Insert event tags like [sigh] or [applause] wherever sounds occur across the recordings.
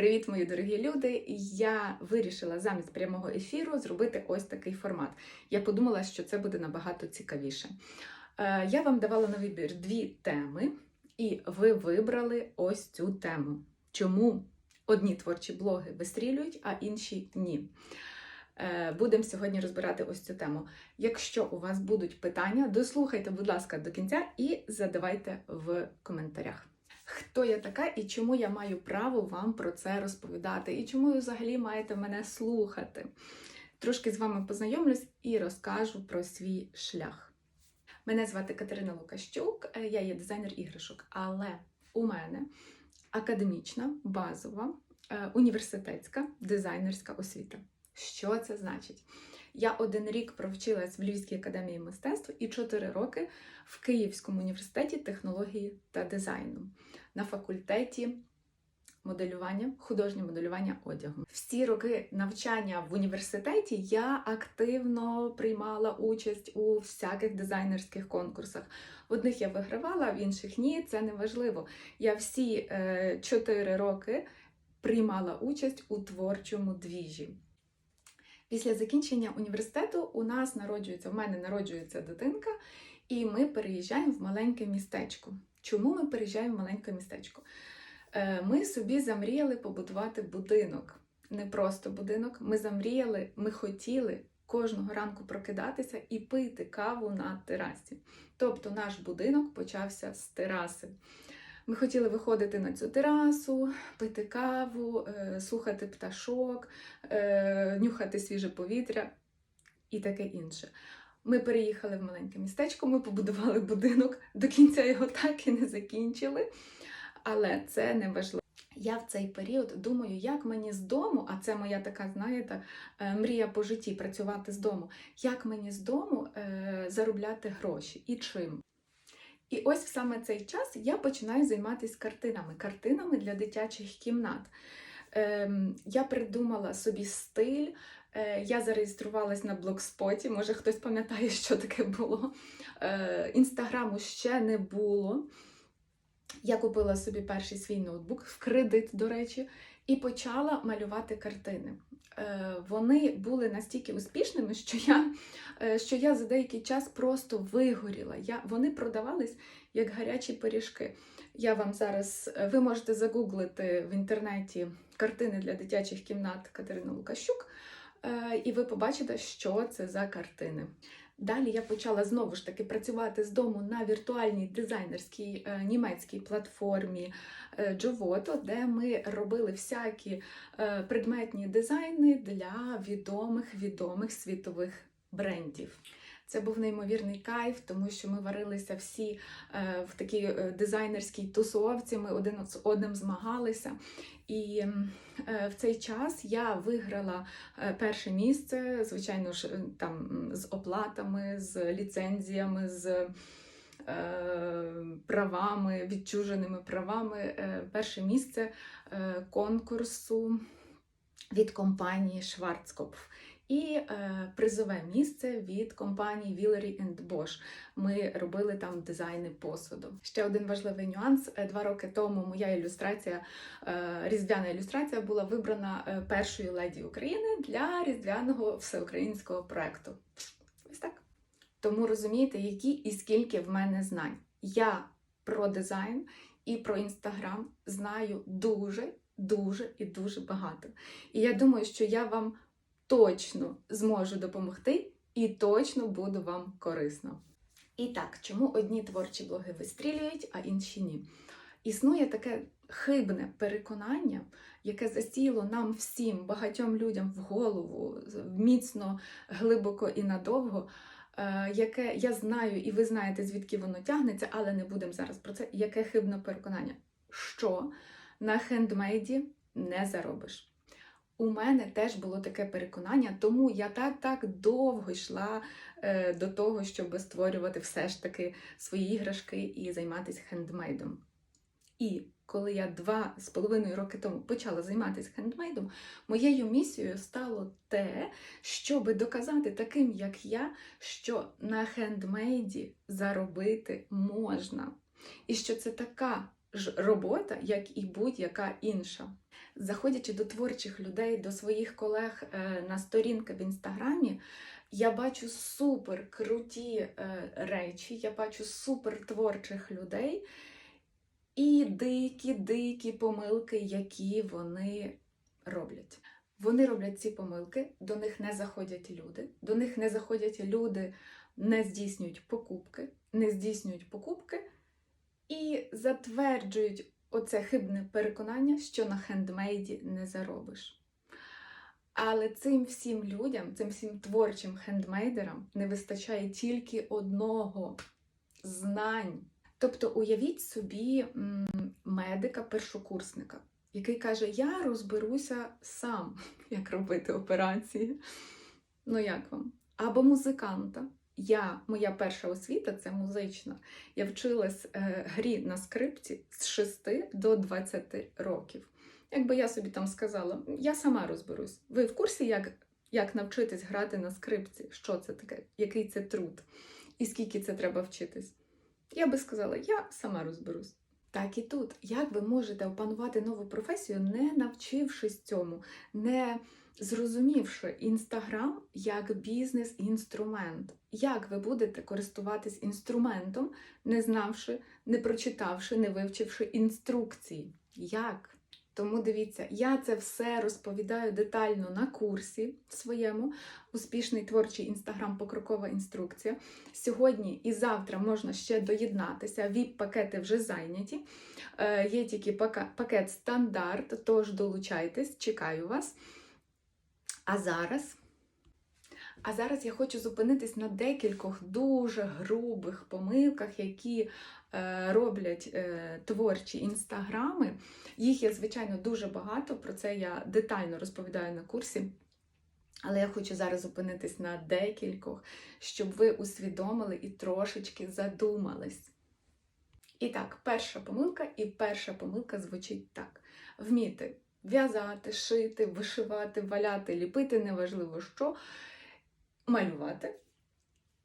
Привіт, мої дорогі люди! Я вирішила замість прямого ефіру зробити ось такий формат. Я подумала, що це буде набагато цікавіше. Е, Я вам давала на вибір дві теми, і ви вибрали ось цю тему. Чому одні творчі блоги вистрілюють, а інші ні? Е, Будемо сьогодні розбирати ось цю тему. Якщо у вас будуть питання, дослухайте, будь ласка, до кінця і задавайте в коментарях. Хто я така і чому я маю право вам про це розповідати, і чому ви взагалі маєте мене слухати? Трошки з вами познайомлюсь і розкажу про свій шлях. Мене звати Катерина Лукащук, е, я є дизайнер іграшок, але у мене академічна, базова, е, університетська дизайнерська освіта. Що це значить? Я один рік провчилась в Львівській академії мистецтв і чотири роки в Київському університеті технології та дизайну на факультеті моделювання, художнє моделювання одягу. Всі роки навчання в університеті я активно приймала участь у всяких дизайнерських конкурсах. В одних я вигравала, в інших ні, це не важливо. Я всі е, роки приймала участь у творчому двіжі. Після закінчення університету у нас народжується, в мене народжується дитинка, і ми переїжджаємо в маленьке містечко. Чому ми переїжджаємо в маленьке містечко? Е, Ми собі замріяли побудувати будинок. Не просто будинок. Ми замріяли, ми хотіли кожного ранку прокидатися і пити каву на терасі. Тобто наш будинок почався з тераси. Ми хотіли виходити на цю терасу, пити каву, е, слухати пташок, е, нюхати свіже повітря і таке інше. Ми переїхали в маленьке містечко, ми побудували будинок, до кінця його так і не закінчили. Але це не важливо. Я в цей період думаю, як мені з дому, а це моя така, знаєте, е, мрія по житті працювати з дому, як мені з дому е, заробляти гроші і чим. І ось саме цей час я починаю займатися картинами, картинами для дитячих кімнат. Ем, я придумала собі стиль, е, я зареєструвалась на блогспоті, може хтось пам'ятає, [laughs] що таке було. Е, Інстаграму ще не було. Я купила собі перший свій ноутбук в кредит, до речі, і почала малювати картини. Е, Вони були настільки успішними, що я, що я за деякий час просто вигоріла. Я, Вони продавались як гарячі пиріжки. Я вам зараз, ви можете загуглити в інтернеті картини для дитячих кімнат Катерини Лукащук, е, і ви побачите, що це за картини. Далі я почала знову ж таки працювати з дому на віртуальній дизайнерській е, німецькій платформі е, Jovoto, де ми робили всякі предметні дизайни для відомих відомих світових брендів. Це був неймовірний кайф, тому що ми варилися всі е, в такій е, дизайнерській тусовці, ми один з одним змагалися. І е, в цей час я виграла перше місце, звичайно ж, там з оплатами, з ліцензіями, з правами, відчуженими правами. Перше місце конкурсу від компанії Schwarzkopf. І е, призове місце від компанії Willery Bosch. Ми робили там дизайни посуду. Ще один важливий нюанс: Е, два роки тому моя ілюстрація, е, різдвяна ілюстрація, була вибрана е, першою леді України для різдвяного всеукраїнського проекту. Ось так. Тому розумієте, які і скільки в мене знань. Я про дизайн і про інстаграм знаю дуже, дуже і дуже багато. І я думаю, що я вам точно зможу допомогти і точно буду вам корисна. І так, чому одні творчі блоги вистрілюють, а інші ні? Існує таке хибне переконання, яке засіло нам всім, багатьом людям в голову міцно, глибоко і надовго. е, Яке я знаю, і ви знаєте, звідки воно тягнеться, але не будемо зараз про це. Яке хибне переконання? Що на хендмейді не заробиш. У мене теж було таке переконання, тому я так так довго йшла е, до того, щоб створювати все ж таки свої іграшки і займатися хендмейдом. І коли я два з половиною роки тому почала займатися хендмейдом, моєю місією стало те, щоб доказати таким, як я, що на хендмейді заробити можна. І що це така ж робота, як і будь-яка інша. Заходячи до творчих людей, до своїх колег е, на сторінки в інстаграмі, я бачу супер круті е, речі, я бачу супер творчих людей і дикі-дикі помилки, які вони роблять. Вони роблять ці помилки, до них не заходять люди, до них не заходять люди, не здійснюють покупки, не здійснюють покупки і затверджують оце хибне переконання, що на хендмейді не заробиш. Але цим всім людям, цим всім творчим хендмейдерам не вистачає тільки одного знань. Тобто уявіть собі медика-першокурсника, який каже: Я розберуся сам, [laughs] як робити операції. Ну як вам? Або музиканта. Я, моя перша освіта це музична. Я вчилась е, грі на скрипці з 6 до 20 років. Якби я собі там сказала, я сама розберусь. Ви в курсі, як, як навчитись грати на скрипці? Що це таке? Який це труд? І скільки це треба вчитись? Я би сказала, я сама розберусь. Так і тут. Як ви можете опанувати нову професію, не навчившись цьому, не зрозумівши інстаграм як бізнес-інструмент? Як ви будете користуватись інструментом, не знавши, не прочитавши, не вивчивши інструкції? Як? Тому дивіться, я це все розповідаю детально на курсі своєму успішний творчий інстаграм покрокова інструкція. Сьогодні і завтра можна ще доєднатися. ВІП-пакети вже зайняті. Е, є тільки пакет стандарт, тож долучайтесь, чекаю вас. А зараз. А зараз я хочу зупинитись на декількох дуже грубих помилках, які е, роблять е, творчі інстаграми. Їх є, звичайно, дуже багато. Про це я детально розповідаю на курсі. Але я хочу зараз зупинитись на декількох, щоб ви усвідомили і трошечки задумались. І так, перша помилка, і перша помилка звучить так: вміти в'язати, шити, вишивати, валяти, ліпити, неважливо що, малювати.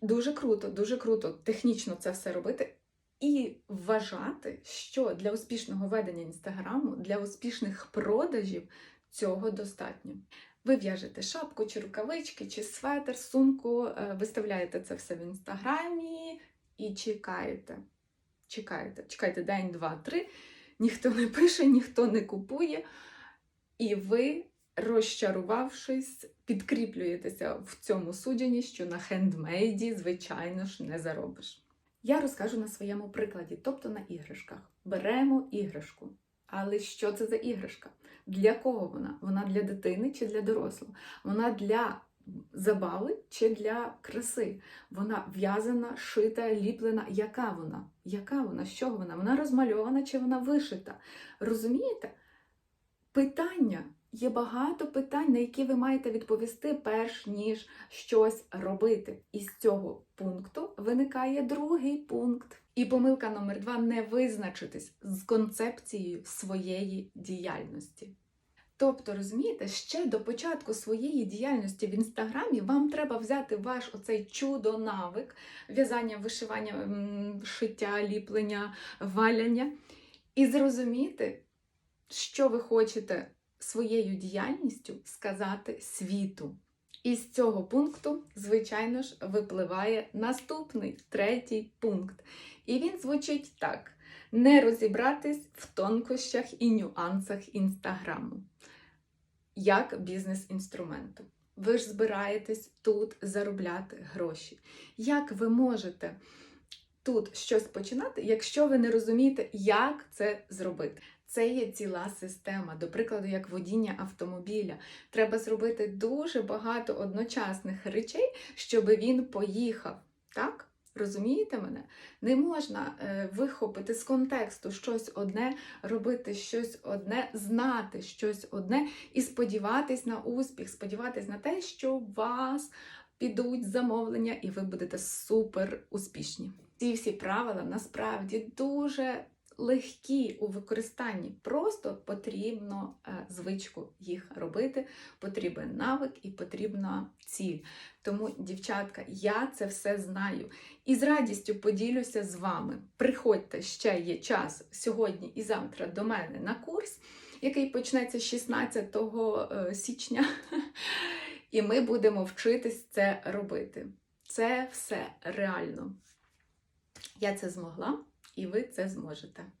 Дуже круто, дуже круто технічно це все робити. І вважати, що для успішного ведення інстаграму, для успішних продажів цього достатньо. Ви в'яжете шапку, чи рукавички, чи светр, сумку, е, виставляєте це все в інстаграмі і чекаєте. Чекаєте, чекаєте день, два, три. Ніхто не пише, ніхто не купує. І ви, розчарувавшись, підкріплюєтеся в цьому судженні, що на хендмейді, звичайно ж, не заробиш. Я розкажу на своєму прикладі, тобто на іграшках. Беремо іграшку. Але що це за іграшка? Для кого вона? Вона для дитини чи для дорослого? Вона для забави чи для краси? Вона в'язана, шита, ліплена. Яка вона? Яка вона? Чого вона? Вона розмальована чи вона вишита? Розумієте? Питання. Є багато питань, на які ви маєте відповісти, перш ніж щось робити. І з цього пункту виникає другий пункт. І помилка номер два не визначитись з концепцією своєї діяльності. Тобто, розумієте, ще до початку своєї діяльності в інстаграмі вам треба взяти ваш оцей чудо-навик в'язання, вишивання, шиття, ліплення, валяння і зрозуміти, що ви хочете своєю діяльністю сказати світу. І з цього пункту, звичайно ж, випливає наступний третій пункт. І він звучить так: не розібратись в тонкощах і нюансах інстаграму як бізнес-інструменту. Ви ж збираєтесь тут заробляти гроші. Як ви можете тут щось починати, якщо ви не розумієте, як це зробити? Це є ціла система, до прикладу, як водіння автомобіля. Треба зробити дуже багато одночасних речей, щоб він поїхав. Так? Розумієте мене? Не можна е, вихопити з контексту щось одне, робити щось одне, знати щось одне і сподіватись на успіх, сподіватись на те, що у вас підуть замовлення, і ви будете супер успішні. Ці всі правила насправді дуже легкі у використанні, просто потрібно е, звичку їх робити, потрібен навик і потрібна ціль. Тому, дівчатка, я це все знаю і з радістю поділюся з вами. Приходьте ще є час сьогодні і завтра до мене на курс, який почнеться 16 е, січня, [laughs] і ми будемо вчитись це робити. Це все реально. Я це змогла, і ви це зможете.